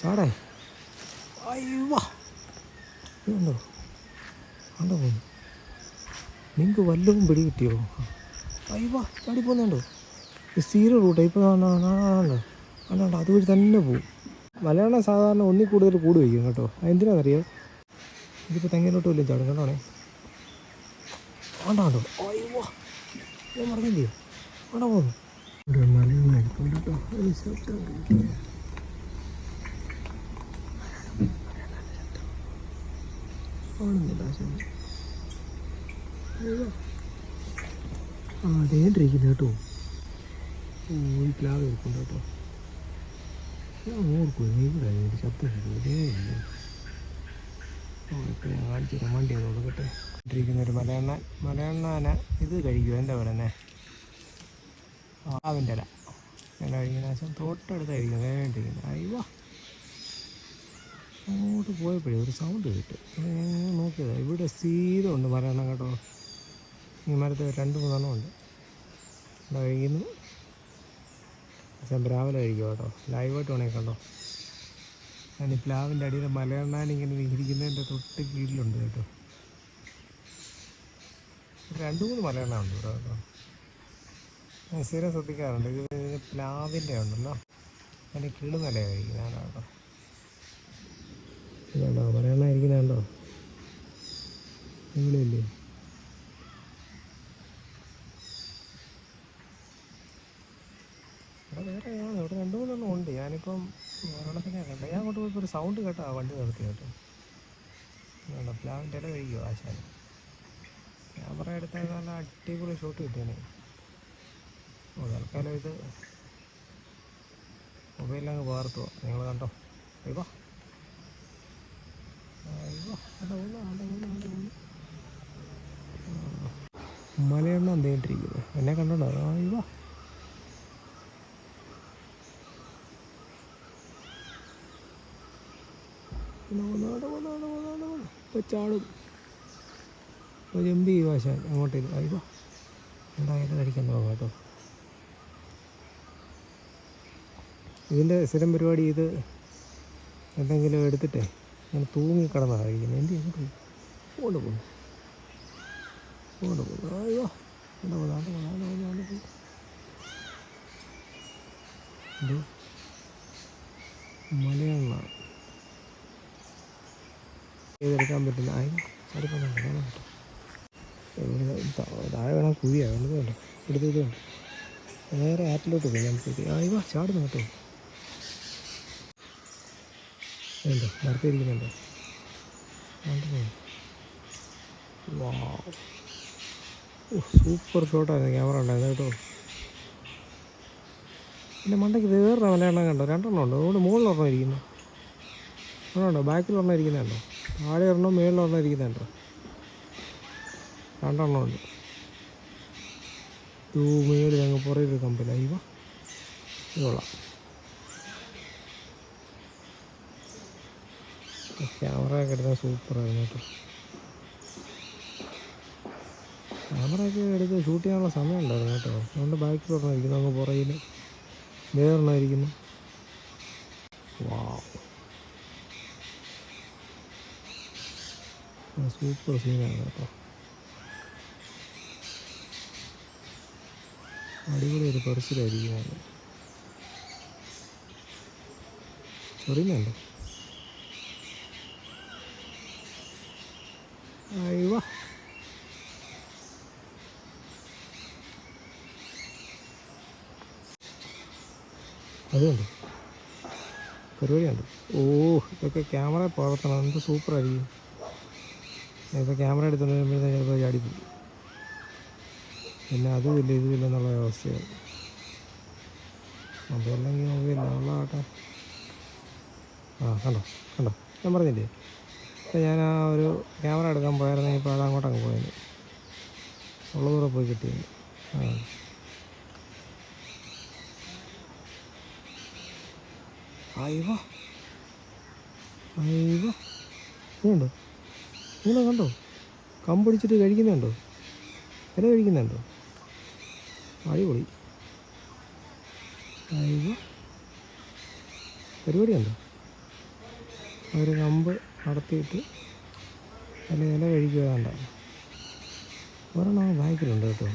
ചാടേ അയ്യോ. ഇതുണ്ടോ? കണ്ടോ പോന്നു നിങ്ങൾക്ക് വല്ലതും പിടി കിട്ടിയോ? അയ്യോ. ചാടി പോകുന്നുണ്ടോ സീറോ റൂട്ട് ഇപ്പോൾ കണ്ടോ കണ്ടോ അതുവഴി തന്നെ പോവും. മലയാളം സാധാരണ ഒന്നിൽ കൂടുതൽ കൂട് വയ്ക്കും കേട്ടോ. എന്തിനാണെന്നറിയോ ഇതിപ്പോൾ തെങ്ങിലോട്ട് വല്ലതും ചാടും കണ്ടോണേ? കണ്ടോ കണ്ടോ അയ്യോ. ഞാൻ പറഞ്ഞില്ലേ അവിടെ പോകുന്നു ഇവിടെ എടുക്കും കേട്ടോ ഒരു സെറ്റ് കാണുന്നില്ല ആ അതേണ്ടിരിക്കുന്നു കേട്ടോ. ഓ ഈ പ്ലാവ് ഇരിക്കുന്നു കേട്ടോ. ഞാൻ ഓർക്കും നീ കൂടെ ശബ്ദം ഇതേ ഓ ഇപ്പം ഞാൻ കാണിച്ചു തരാം. വണ്ടി ഒന്ന് കൊടുക്കട്ടെ ഇട്ടിരിക്കുന്ന ഒരു മലയണ്ണ മലയണ്ണാന ഇത് കഴിക്കും എന്താ പറയുന്നത് ആവിന്റെ ഇല. ഇല കഴിക്കുന്ന ശേഷം തൊട്ടടുത്ത് കഴിക്കും വേണ്ടിയിരിക്കുന്നത് അയ്യോ. അങ്ങോട്ട് പോയപ്പോഴേ ഒരു സൗണ്ട് കേട്ടു. നോക്കിയതാ ഇവിടെ സ്ഥിരമുണ്ട് മരണം കേട്ടോ. ഈ മരത്തിൽ രണ്ട് മൂന്നെണ്ണം ഉണ്ട്. ഇവിടെ കഴിക്കുന്നു രാവിലെ കഴിക്കും കേട്ടോ. ലൈവായിട്ട് വേണേ കണ്ടോ. ഞാൻ ഈ പ്ലാവിന്റെ അടിയിൽ മലയണ്ണാൻ ഇങ്ങനെ ഇരിക്കുന്നതിന്റെ തൊട്ട് കീഴിലുണ്ട് കേട്ടോ. രണ്ട് മൂന്ന് മലയണ്ണ ഉണ്ട് ഇവിടെ കേട്ടോ. ഞാൻ സ്ഥിരം ശ്രദ്ധിക്കാറുണ്ട് ഇത് പ്ലാവിന്റെ ഉണ്ടല്ലോ. അതിന് കിളുന്നല കഴിക്കുന്നതാണ് കേട്ടോ. ഇതുണ്ടോ? മലയണ്ണ ഇരിക്കുന്നുണ്ടോ നിങ്ങളില്ലേ വേറെ വേറെയാണ് ഇവിടെ രണ്ട് മൂന്നെണ്ണം ഉണ്ട്. ഞാനിപ്പം ഒരെണ്ണത്തിനെ കണ്ടു. ഞാൻ അങ്ങോട്ട് പോയപ്പോൾ ഒരു സൗണ്ട് കേട്ടോ വണ്ടി നിർത്തി കേട്ടോ. വേണ്ട പ്ലാവിന്റെ ഇല കഴിക്കുമോ ആശാൻ? ക്യാമറ എടുത്താൽ നല്ല അടിപൊളി ഷോട്ട് കിട്ടിയാണ് ഓ തൽക്കാലം ഇത് മൊബൈലിലങ്ങ് പാർത്തുവോ. നിങ്ങൾ കണ്ടോ? അയ്യോ അയ്യോ അവിടെ ഊന്ന്, അവിടെ ഊന്ന്, അവിടെ ഊന്ന്. ആ, മലയെണ്ണ എന്തേണ്ടിരിക്കുന്നത് എന്നെ കണ്ടോണ്ടോ? അയ്യോ ചാടും. ജമ്പ് അയ്യോ എന്തായാലും തുടങ്ങും കേട്ടോ. ഇതിന്റെ സ്ഥിരം പരിപാടി ഇത് എന്തെങ്കിലും എടുത്തിട്ടേ? ഞാൻ തൂങ്ങി കിടന്നാണ് കഴിക്കുന്നത് എന്ത് അങ്ങോട്ട് കൊണ്ട് പോകും അയ്യോ. എന്താ പോകും ആണ്ട് പോകും ആണ്ട് പോകും ആണ്ട് പോകും എന്തോ? മലയാള. ചെയ്തെടുക്കാൻ പറ്റുന്ന ആയി. അടുക്കുന്നുണ്ട് കാണാൻ പറ്റും താഴെ വേണം കുഴിയാണ് നേരെ ആറ്റിലോട്ട് പോയി. നമുക്ക് ആയി വാ ചാടുന്നു കേട്ടോ. ഉണ്ടോ നടത്തിയിരിക്കുന്നുണ്ടോ വാ സൂപ്പർ ഷോട്ടായിരുന്നു ക്യാമറ ഉണ്ടായിരുന്നു കേട്ടോ. പിന്നെ മണ്ടയ്ക്ക് വേറൊരു മലയാളം കണ്ടോ? രണ്ടെണ്ണം ഉണ്ടോ? അതുകൊണ്ട് മുകളിലൊരെണ്ണം ഇരിക്കുന്നു. ഒരെണ്ണം ഇരിക്കുന്നുണ്ടോ താഴെ ഒരെണ്ണം മുകളിൽ ഒരെണ്ണം ഇരിക്കുന്നുണ്ടോ രണ്ടെണ്ണം ഉണ്ട്. തൂ മേളിൽ അങ്ങ് പുറകിൽ കമ്പനി ഇവ? ഇത് ക്യാമറ ഒക്കെ എടുത്താൽ സൂപ്പറായിരുന്നു കേട്ടോ. ക്യാമറ ഒക്കെ എടുത്ത് ഷൂട്ട് ചെയ്യാനുള്ള സമയം ഉണ്ടായിരുന്നു കേട്ടോ. അതുകൊണ്ട് ബാക്കി പറഞ്ഞിരിക്കുന്നു അങ്ങ് പുറകിൽ വേറെണ്ണം ഇരിക്കുന്നു? വാ സൂപ്പർ സീനാണ് കേട്ടോ. അടിപൊളി ഒരു പെർസിലായിരിക്കും ചൊറിയുന്നുണ്ടോ അയ്യോ. അതുണ്ട് പരിപാടിയുണ്ട് ഓ ഇതൊക്കെ ക്യാമറ പകർത്തണം എന്ത് സൂപ്പറായിരിക്കും ഇപ്പോൾ ക്യാമറ എടുത്തുകൊണ്ട് വരുമ്പോഴത്തേക്ക് ചിലപ്പോൾ ചാടിപ്പോയി പിന്നെ അതുമില്ല ഇതുമില്ല എന്നുള്ള അവസ്ഥയാണ്. അതല്ലെങ്കിൽ ഉള്ള ആട്ടെ ആ കണ്ടോ കണ്ടോ. ഞാൻ പറഞ്ഞില്ലേ? ഇപ്പം ഞാൻ ആ ഒരു ക്യാമറ എടുക്കാൻ പോയായിരുന്നെങ്കിൽ ഇപ്പോൾ അത് അങ്ങോട്ടങ്ങ് പോയത് ദൂരെ പോയി കിട്ടിയത് ആ. അയ്യോ. അയ്യോ. ഇതുണ്ടോ ഇങ്ങനെ കണ്ടോ? കമ്പടിച്ചിട്ട് കഴിക്കുന്നുണ്ടോ? ഇല കഴിക്കുന്നുണ്ടോ? അടിപൊളി. അയ്യോ. പരിപാടിയുണ്ടോ? ഒരു കമ്പ് നടത്തിയിട്ട് അതിൽ ഇല കഴിക്കുക വേണ്ട. ഒരെണ്ണം ബാക്കിലുണ്ട് കേട്ടോ.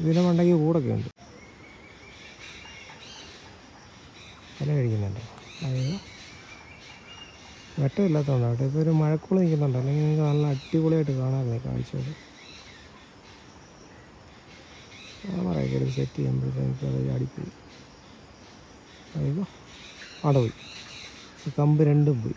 ഇതിനെ ഉണ്ടെങ്കിൽ കൂടൊക്കെ ഉണ്ട്. ഇല കഴിക്കുന്നുണ്ട്. അതായത് വെട്ടമില്ലാത്തതുകൊണ്ടാണ് കേട്ടോ. ഇപ്പോൾ ഒരു മഴക്കുള്ള നിൽക്കുന്നുണ്ട്. അല്ലെങ്കിൽ നിങ്ങൾക്ക് നല്ല അടിപൊളിയായിട്ട് കാണാമായിരുന്നു കാഴ്ചകൾ എടുത്ത് സെറ്റ് ചെയ്യുമ്പോഴത്തേക്ക് അത് ചാടിപ്പോയി. അയ്യോ അവിടെ പോയി കമ്പ് രണ്ടും പോയി.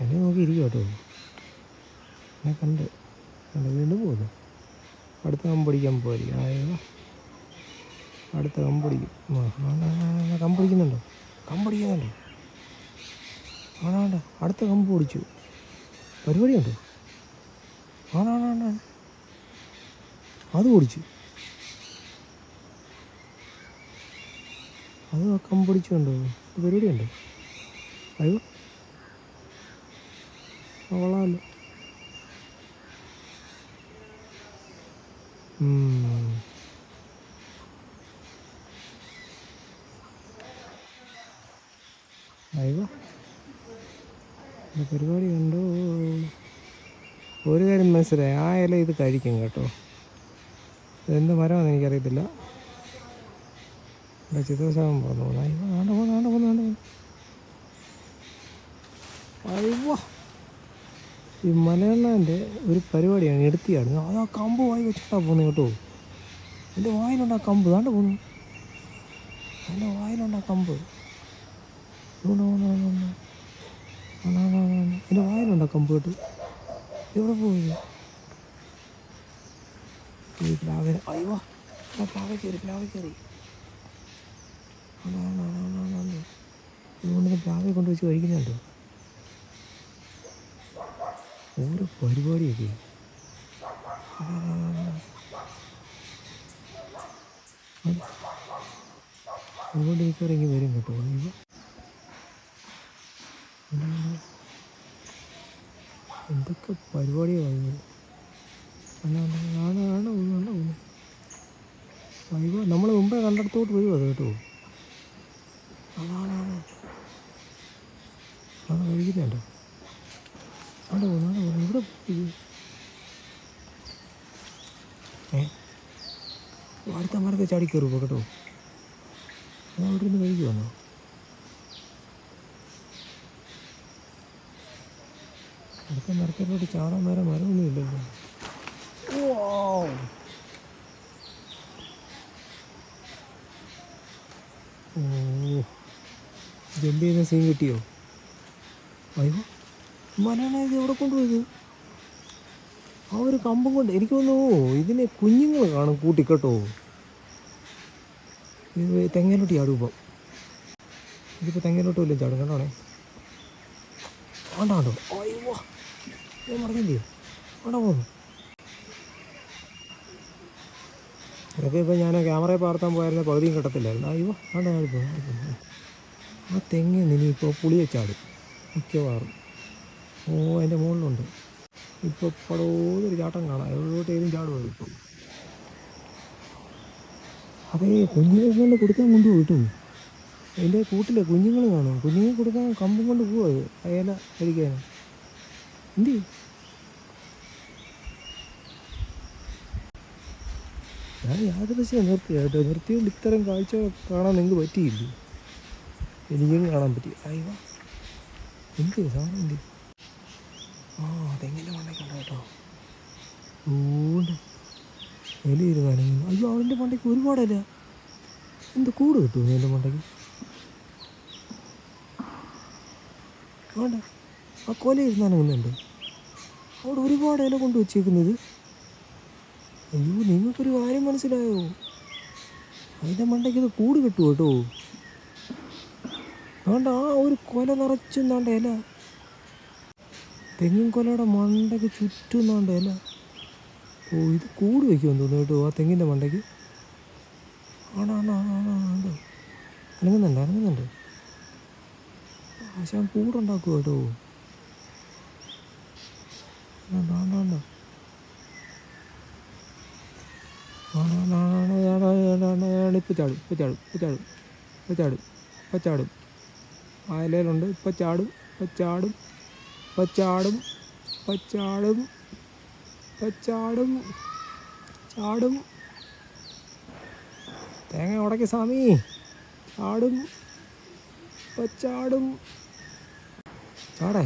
എന്നെ നോക്കി ഇരിക്കും കേട്ടോ. എന്നെ കണ്ട് കണ്ട് വീണ്ടും പോകുന്നു അടുത്ത കമ്പടിക്കാൻ പോയിരിക്കും ആയോ? അടുത്ത കമ്പ് പിടിക്കും. കമ്പ് പിടിക്കുന്നുണ്ടോ? കമ്പ് കമ്പടിക്കുന്നുണ്ടോ ആണാണ്ട അടുത്ത കമ്പ് പിടിച്ചു. പരിപാടിയുണ്ടോ? ആണാണാണ് അത് പിടിച്ചു. അത് കമ്പ് പിടിച്ചുണ്ടോ പരിപാടിയുണ്ട്. അയ്യോ. ഇത് പരിപാടി കണ്ടോ? ഒരു കാര്യം മനസ്സിലായി. ആ ഇല ഇത് കഴിക്കും കേട്ടോ. എന്ത് മരമാണെന്ന് എനിക്കറിയത്തില്ല. ചിത്രശാപം പറഞ്ഞു പോകുന്നു ആണ്ട് പോകുന്നു ആണ്ട് പോകുന്നു ആണ്ട് പോകുന്നു ഈ മലയണ്ണാന്റെ ഒരു പരിപാടിയാണ് എടുത്തിയാണ്. അത് ആ കമ്പ് വായി വെച്ചിട്ടാ പോകുന്നത് കേട്ടോ. എന്റെ വായിലുണ്ട് ആ കമ്പ് താണ്ട് പോകുന്നു? എന്റെ വായിലുണ്ട് ആ കമ്പ്. എന്റെ വായിലുണ്ട് ആ കമ്പ് കേട്ടോ. എവിടെ പോയി? ഈ പ്ലാവിന് അയ്യോ പ്ലാവ കയറി പ്ലാവ് കയറി. ഇതുകൊണ്ടൊന്ന് പ്ലാവിൽ കൊണ്ട് വെച്ച് കഴിക്കുന്നുണ്ട്? ഓരോ പരിപാടിയൊക്കെ. അതുകൊണ്ട് എനിക്ക് ഇറങ്ങി വരും കേട്ടോ. എന്തൊക്കെ പരിപാടിയാണ് അല്ല നമ്മൾ മുമ്പേ കണ്ടിടത്തോട്ട് വരുമോ അത് കേട്ടോ. അതാണ് കഴിക്കുന്നുണ്ടോ അവിടെ പോകുന്നു ഇവിടെ. ഏ? അടുത്ത മരത്തെ ചാടി കയറുമോ കേട്ടോ? ഞാൻ അവിടെ നിന്ന് വന്നോ അടുത്ത മരത്തിലോട്ട് ചാടാൻ വരെ മരമൊന്നും ഇല്ലല്ലോ. ഓ. ജമ്പ് ചെയ്യുന്ന സീൻ കിട്ടിയോ? അയ്യോ മലയാള ഇത് എവിടെ കൊണ്ടുപോയത്? ആ ഒരു കമ്പം കൊണ്ട് എനിക്ക് തോന്നുന്നു ഇതിനെ കുഞ്ഞുങ്ങൾ കാണും കൂട്ടിക്കെട്ടോ. ഇത് തെങ്ങേലോട്ട് ചാടും ഇപ്പം ഇതിപ്പോൾ തെങ്ങേലോട്ട് വല്ലതും ചാടും കണ്ടോണേ? വേണ്ട വേണ്ടോ അയ്യോ ഞാൻ പറഞ്ഞില്ലേ വേണ്ട പോകുന്നു ഇതൊക്കെ ഇപ്പോൾ ഞാൻ ക്യാമറയിൽ പകർത്താൻ പോയായിരുന്നു പകുതിയും കിട്ടത്തില്ലായിരുന്നു. അയ്യോ വേണ്ട ആടിപ്പോ ആ തെങ്ങ് നിന്ന് ഇപ്പോൾ പുളിയെ ചാടും. മിക്കവാറും. ഓ അതിന്റെ മുകളിലുണ്ട്. ഇപ്പോൾ പടോതൊരു ചാട്ടം കാണാം. എവിടോട്ട് ഏതും ചാടും ഇപ്പം. അതേ കൊണ്ട് കൊടുക്കാൻ കൊണ്ടുപോകും കിട്ടും അതിന്റെ കൂട്ടിലെ കുഞ്ഞുങ്ങൾ കാണും. കുഞ്ഞുങ്ങൾ കൊടുക്കാൻ കമ്പും കൊണ്ട് പോവുക അയല കഴിക്കാൻ എന്തി? ഞാൻ യാദൃശ്യം നിർത്തി കേട്ടോ. നിർത്തിയോണ്ട് ഇത്തരം കാഴ്ച കാണാൻ നിങ്ങൾക്ക് പറ്റിയില്ല? എനിക്കും കാണാൻ പറ്റി അയ്യോ. എന്ത് സാധനം എന്ത് ആ അതെങ്ങനെ മണ്ടയ്ക്കുണ്ട് കേട്ടോ ഊണ്ട് വിലയിരുന്നാണെങ്കിൽ അയ്യോ അവന്റെ മണ്ടയ്ക്ക് ഒരുപാടല്ല എന്ത് കൂട് കിട്ടുമോ എന്റെ മണ്ടയ്ക്ക്? വേണ്ട. ആ കൊല ഇരുന്നാനങ്ങുന്നുണ്ട് അവിടെ ഒരുപാട് ഇല കൊണ്ട് വെച്ചേക്കുന്നത്. അയ്യോ നിങ്ങൾക്കൊരു കാര്യം മനസ്സിലായോ? അതിന്റെ മണ്ടയ്ക്ക് ഇത് കൂട് കിട്ടുമോ കേട്ടോ അതുകൊണ്ട് ആ ഒരു കൊല നിറച്ചും നാണ്ട ഇല തെങ്ങിൻ കൊലയുടെ മണ്ടയ്ക്ക് ചുറ്റും നാണ്ട ഇല ഓ ഇത് കൂട് വയ്ക്കുമെന്ന് തോന്നുന്നു കേട്ടോ ആ തെങ്ങിന്റെ മണ്ടയ്ക്ക് ആണാണോ ആണോ അനങ്ങുന്നുണ്ട് അനങ്ങുന്നുണ്ട് ആശാൻ കൂടുണ്ടാക്കുക കേട്ടോ ആണോ ആണോ ആണോ ഇപ്പം ചാടും ഇപ്പം ചാടും ഇപ്പം ചാടും ഇപ്പം ചാടും ഇപ്പം ചാടും ആ ഇലയിലുണ്ട് ഇപ്പം ചാടും ഇപ്പം ചാടും ഇപ്പം ചാടും ഇപ്പം ചാടും ഇപ്പം ചാടും ചാടും. തേങ്ങ ഉടക്കി സ്വാമി. ചാടും ഇപ്പം ചാടും. ചാടേ.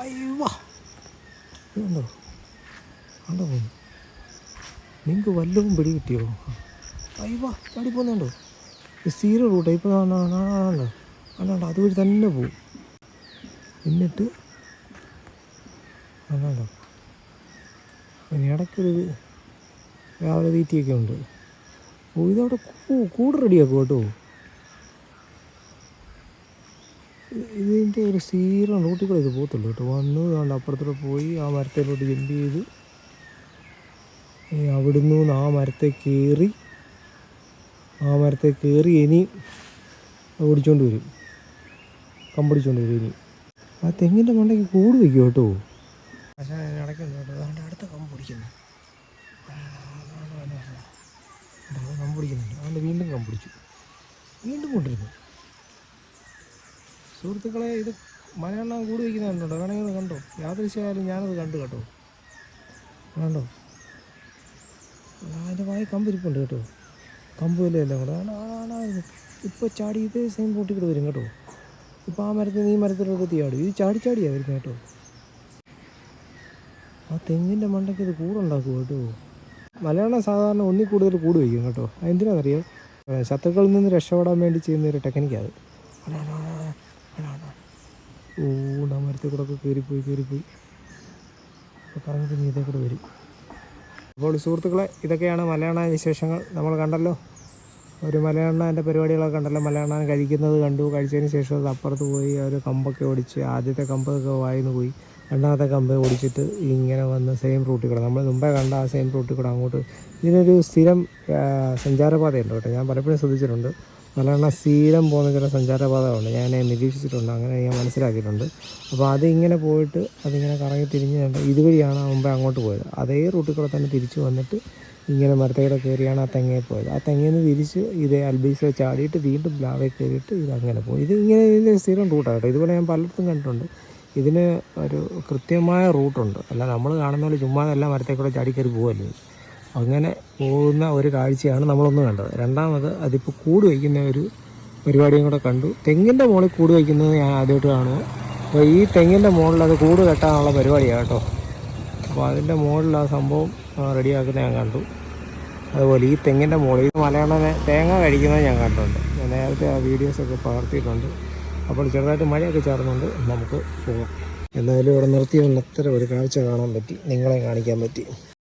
അയ്യോ. ഇതുണ്ടോ കണ്ടോ? പോയി നിങ്ങൾക്ക് വല്ലതും പിടി കിട്ടിയോ? അയ്യോ ചാടി പോകുന്നുണ്ടോ സീറോ റൂട്ടാണ് ഇപ്പോൾ കണ്ടോ കണ്ടോ അതുവഴി തന്നെ പോവും. എന്നിട്ട് അല്ലാണ്ടോ പിന്നെ ഇടയ്ക്കൊരു രാവിലെ തീറ്റിയൊക്കെ ഉണ്ട്. ഓ ഇതവിടെ കൂട് റെഡിയാക്കും കേട്ടോ. ഇതിന്റെ ഒരു സീറോ റൂട്ടിൽ ഇത് പോകത്തുള്ളൂ കേട്ടോ. വന്ന് അതുകൊണ്ട് അപ്പുറത്തൂടെ പോയി ആ മരത്തിലോട്ട് ജമ്പ് ചെയ്ത് ഇനി അവിടുന്ന് ആ മരത്തെ കയറി ആ മരത്തെ കയറി ഇനി ഓടിച്ചോണ്ട് വരും. ഇനി ആ തെങ്ങിന്റെ മണ്ടയ്ക്ക് കൂട് വയ്ക്കും കേട്ടോ അടുത്ത വീണ്ടും കമ്പ് വീണ്ടും കൊണ്ടിരുന്നു സുഹൃത്തുക്കളെ ഇത് മലയാളം കൂടി വയ്ക്കുന്ന കണ്ടോ വേണമെങ്കിൽ അത് കണ്ടോ യാദൃശ്യമായാലും ഞാനത് കണ്ടു കേട്ടോ കണ്ടോ അതിന്റെ വായ കമ്പിരിപ്പുണ്ട് കേട്ടോ കമ്പ് വിലയെല്ലാം കൂടെ ഇപ്പോൾ ചാടി ഇതേ സെയിം പൊട്ടിക്കിട്ട് വരും കേട്ടോ ഇപ്പോൾ ആ മരത്തിൽ ഈ മരത്തിലൊക്കെ തീയാടും ഇത് ചാടി ചാടിയാണ് വരുന്നത് കേട്ടോ. ആ തെങ്ങിന്റെ മണ്ടയ്ക്ക് ഇത് കൂടുണ്ടാക്കും കേട്ടോ? മലയാളം സാധാരണ ഒന്നിൽ കൂടുതൽ കൂട് വയ്ക്കും കേട്ടോ. അതെന്തിനാണെന്നറിയോ ശത്രുക്കളിൽ നിന്ന് രക്ഷപ്പെടാൻ വേണ്ടി ചെയ്യുന്ന ഒരു ടെക്നിക്കാണ് ഊണ്ട മരത്തിൽ കൂടെ ഒക്കെ കയറിപ്പോയി കയറിപ്പോയി കറങ്ങി ഇതേ കൂടെ വരും. അപ്പോൾ സുഹൃത്തുക്കളെ ഇതൊക്കെയാണ് മലയാള വിശേഷങ്ങൾ. നമ്മൾ കണ്ടല്ലോ. ഒരു മലയാളന്റെ പരിപാടികളൊക്കെ കണ്ടല്ലോ മലയാളം കഴിക്കുന്നത് കണ്ടു. കഴിച്ചതിന് ശേഷം അത് അപ്പുറത്ത് പോയി ഒരു കമ്പൊക്കെ ഓടിച്ച് ആദ്യത്തെ കമ്പൊക്കെ വായിന്ന് പോയി. രണ്ടാമത്തെ കമ്പ് ഓടിച്ചിട്ട് ഇങ്ങനെ വന്ന് സെയിം റൂട്ടിൽ കൂടെ. നമ്മൾ മുമ്പേ കണ്ട ആ സെയിം റൂട്ടിൽ കൂടെ അങ്ങോട്ട്. ഇതിനൊരു സ്ഥിരം സഞ്ചാരപാത സഞ്ചാരപാതയുണ്ട് കേട്ടോ. ഞാൻ പലപ്പോഴും ശ്രദ്ധിച്ചിട്ടുണ്ട്. മലയാളം സ്ഥിരം പോകുന്ന ചില സഞ്ചാരപാതകളുണ്ട്. ഞാൻ നിരീക്ഷിച്ചിട്ടുണ്ട്. അങ്ങനെ ഞാൻ മനസ്സിലാക്കിയിട്ടുണ്ട്. അപ്പോൾ അതിങ്ങനെ പോയിട്ട് അതിങ്ങനെ കറങ്ങി തിരിഞ്ഞ് ഇതുവഴിയാണ് മുമ്പേ അങ്ങോട്ട് പോയത്. അതേ റൂട്ടിൽ കൂടെ തന്നെ തിരിച്ച് വന്നിട്ട് ഇങ്ങനെ മരത്തേടെ കയറിയാണ് ആ തെങ്ങയിൽ പോയത്. ആ തെങ്ങയിൽ നിന്ന് തിരിച്ച് ഇതേ അൽബീസ ചാടിയിട്ട് വീണ്ടും പ്ലാവേ കയറിയിട്ട് ഇത് അങ്ങനെ പോകും ഇത് ഇങ്ങനെ ഇതിന്റെ സ്ഥിരം റൂട്ടാണ് കേട്ടോ. ഇതുപോലെ ഞാൻ പലയിടത്തും കണ്ടിട്ടുണ്ട്. ഇതിന് ഒരു കൃത്യമായ റൂട്ടുണ്ട് അല്ല നമ്മൾ കാണുന്ന പോലെ ചുമ്മാ കൂടെ ചാടി കയറി പോകല്ലേ അങ്ങനെ പോകുന്ന ഒരു കാഴ്ചയാണ് നമ്മളൊന്ന് കണ്ടത്. രണ്ടാമത് അതിപ്പോൾ കൂട് വയ്ക്കുന്ന ഒരു പരിപാടിയും കൂടെ കണ്ടു. തെങ്ങിന്റെ മുകളിൽ കൂട് വയ്ക്കുന്നത് ഞാൻ ആദ്യമായിട്ട് കാണുക അപ്പോൾ ഈ തെങ്ങിന്റെ മുകളിൽ അത് കൂട് കെട്ടാനുള്ള പരിപാടിയാണ് കേട്ടോ. അപ്പോൾ അതിന്റെ മുകളിൽ ആ സംഭവം റെഡിയാക്കുന്ന ഞാൻ കണ്ടു. അതുപോലെ ഈ തെങ്ങിന്റെ മുകളിൽ മലയാളനെ തേങ്ങ കഴിക്കുന്നത് ഞാൻ കണ്ടിട്ടുണ്ട്. ഞാൻ നേരത്തെ ആ വീഡിയോസൊക്കെ പകർത്തിയിട്ടുണ്ട്. അപ്പോൾ ചെറുതായിട്ട് മഴയൊക്കെ ചേർന്നുണ്ട് നമുക്ക് പോകാം. എന്തായാലും ഇവിടെ നിർത്തി ഒന്ന് അത്ര ഒരു കാഴ്ച കാണാൻ പറ്റി. നിങ്ങളെ കാണിക്കാൻ പറ്റി.